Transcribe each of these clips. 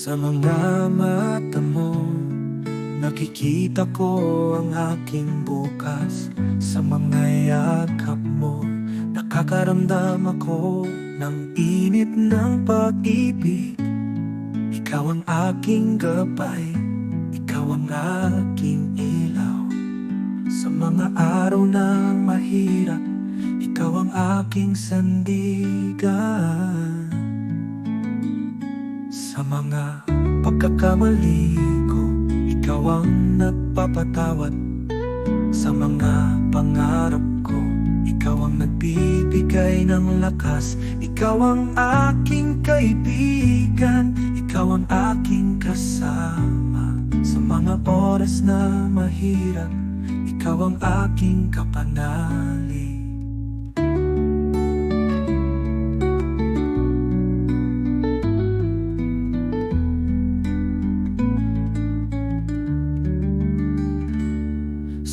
Sa mga mata mo Nakikita ko ang aking bukas. Sa mga yakap mo Nakakaramdam ako ng init ng pag-ibig. Ikaw ang aking gabay Ikaw ang aking ilaw. Sa mga araw na mahirap Ikaw ang aking sandigan Sa mga pagkakamali ko Ikaw ang nagpapatawad. Sa mga pangarap ko Ikaw ang nagbibigay ng lakas. Ikaw ang aking kaibigan Ikaw ang aking kasama. Sa mga oras na mahirap Ikaw ang aking kapanali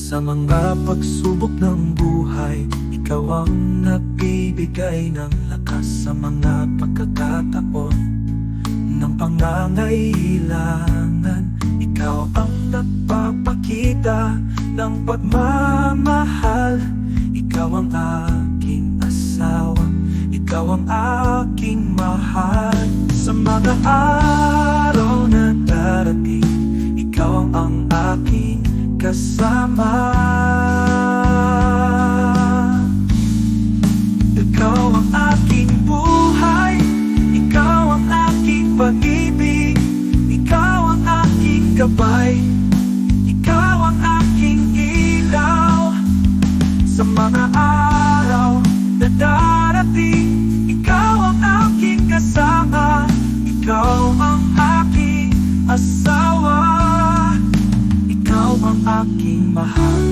Sa mga pagsubok ng buhay Ikaw ang nagbibigay ng lakas Sa mga pagkakataon. Ng pangangailangan Ikaw ang nagpapakita ng pagmamahal. Ikaw ang aking asawa Ikaw ang aking mahal. Sa mga araw aking kasama aking mahal.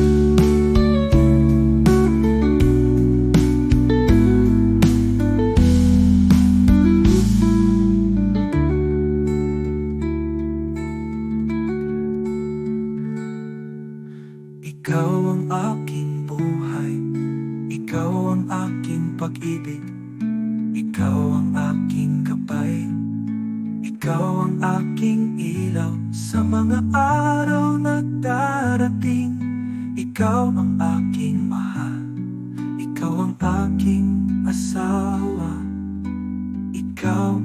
Ikaw ang aking buhay. Ikaw ang aking pag-ibig. Ikaw ang aking gabay. Ikaw ang aking ilaw sa mga araw Ikaw ang aking mahal. Ikaw ang aking asawa. Ikaw